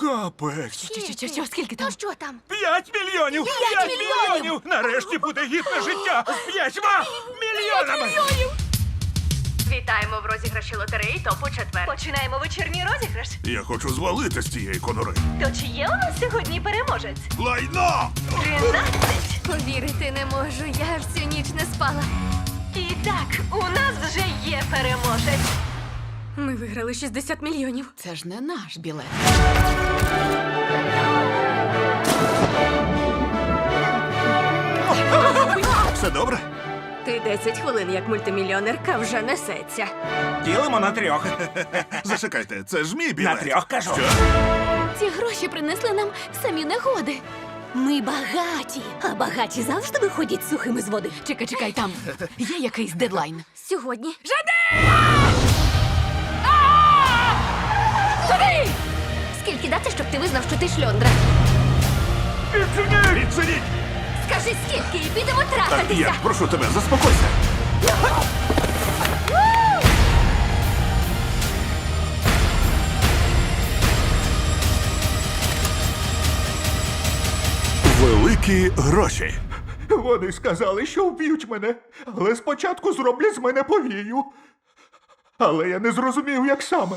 Капець. Що, що, що, скільки там? Ну що там? П'ять мільйонів! П'ять мільйонів! Нарешті буде гідне життя з п'ятьма мільйонами! Вітаємо в розіграші лотереї топу четвер. Починаємо вечірній розіграш. Я хочу звалити з цієї конури. То чи є у нас сьогодні переможець? Лайно! Тринадцять. Повірити не можу, я ж всю ніч не спала. І так, у нас вже є переможець. Ми виграли 60 мільйонів. Це ж не наш білет. Все добре? Ти 10 хвилин як мультимільйонерка вже несеться. Ділимо на трьох. Зачекайте, це ж мій білет. На трьох кажу. Що? Ці гроші принесли нам самі негоди. Ми багаті, а багаті завжди виходять сухими з води. Чекай, чекай, там є якийсь дедлайн. Сьогодні. Туди! Скільки щоб ти визнав, що ти шльондра? Відчиніть! Відчиніть! Скажи скільки і підемо Так, трахатися. я прошу тебе, заспокойся. Великі гроші. Вони сказали, що вб'ють мене, але спочатку зроблять з мене повію. Але я не зрозумів, як саме.